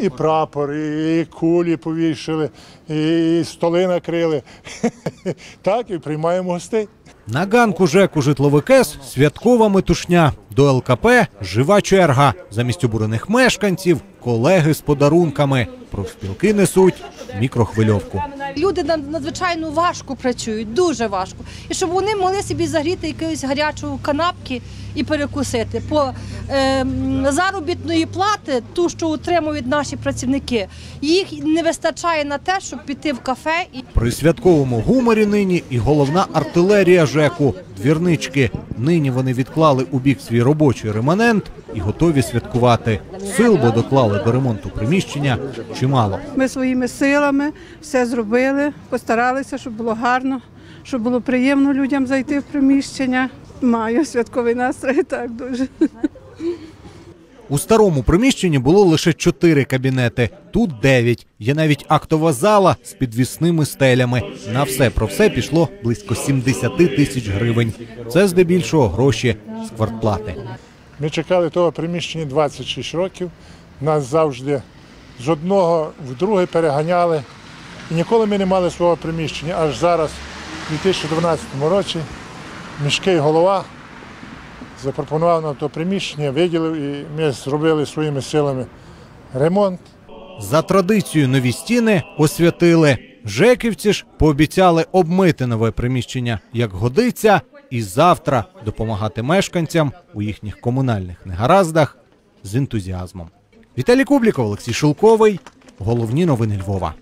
І прапор, і кулі повішали, і столи накрили. Так, і приймаємо гостей. На ганку ЖЕКу житловик С святкова метушня. До ЛКП жива черга. Замість обурених мешканців колеги з подарунками. Профспілки несуть мікрохвильовку. Люди над- надзвичайно важко працюють, дуже важко. І щоб вони могли собі загріти якоїсь гарячої канапки і перекусити. По заробітної плати, ту, що отримують наші працівники, їх не вистачає на те, щоб піти в кафе і При святковому гуморі нині і головна артилерія ЖЕКу – двірнички. Нині вони відклали у бік свій робочий реманент і готові святкувати. Сил, бо доклали до ремонту приміщення чимало. Ми своїми силами все зробили, постаралися, щоб було гарно, щоб було приємно людям зайти в приміщення. Маю святковий настрій, так дуже. У старому приміщенні було лише чотири кабінети. Тут дев'ять. Є навіть актова зала з підвісними стелями. На все про все пішло близько 70 тисяч гривень. Це здебільшого гроші з квартплати. Ми чекали того приміщення 26 років. Нас завжди з одного в друге переганяли. І ніколи ми не мали свого приміщення. Аж зараз, у 2012 році, міський голова запропонував нам то приміщення, виділив і ми зробили своїми силами ремонт. За традицією нові стіни освятили. Жеківці ж пообіцяли обмити нове приміщення як годиться, і завтра допомагати мешканцям у їхніх комунальних негараздах з ентузіазмом. Віталій Кубліков, Олексій Шилковий. Головні новини Львова.